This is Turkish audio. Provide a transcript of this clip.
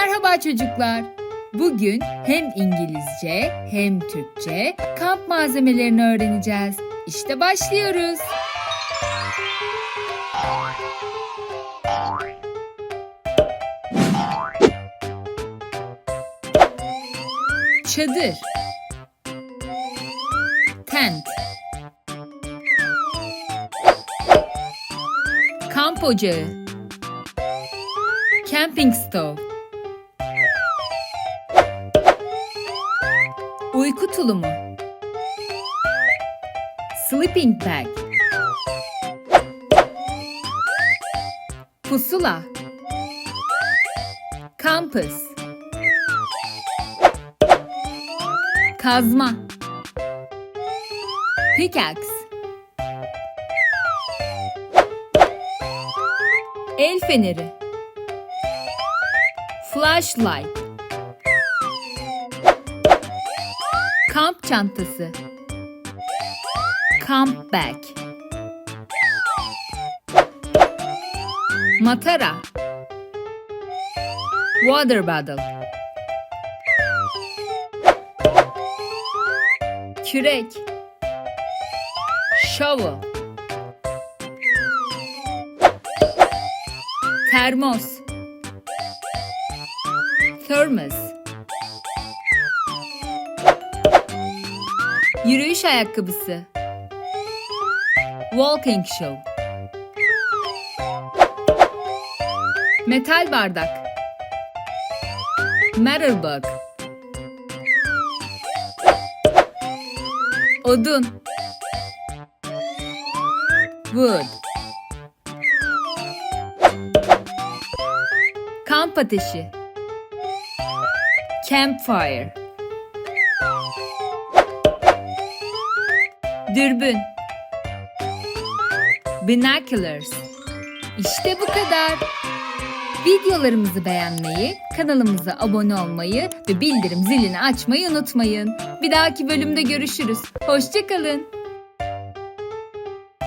Merhaba çocuklar. Bugün hem İngilizce hem Türkçe kamp malzemelerini öğreneceğiz. İşte başlıyoruz. Çadır Tent Kamp ocağı Camping stove Uyku tulumu. Sleeping bag. Pusula. Compass. Kazma. Pickaxe. El feneri. Flashlight Kamp çantası. Camp bag. Matara. Water bottle. Kürek. Shovel. Termos. Thermos Yürüyüş ayakkabısı. Walking shoe Metal bardak. Metal bug Odun. Wood. Kamp ateşi. Campfire Dürbün Binoculars İşte bu kadar. Videolarımızı beğenmeyi, kanalımıza abone olmayı ve bildirim zilini açmayı unutmayın. Bir dahaki bölümde görüşürüz. Hoşçakalın.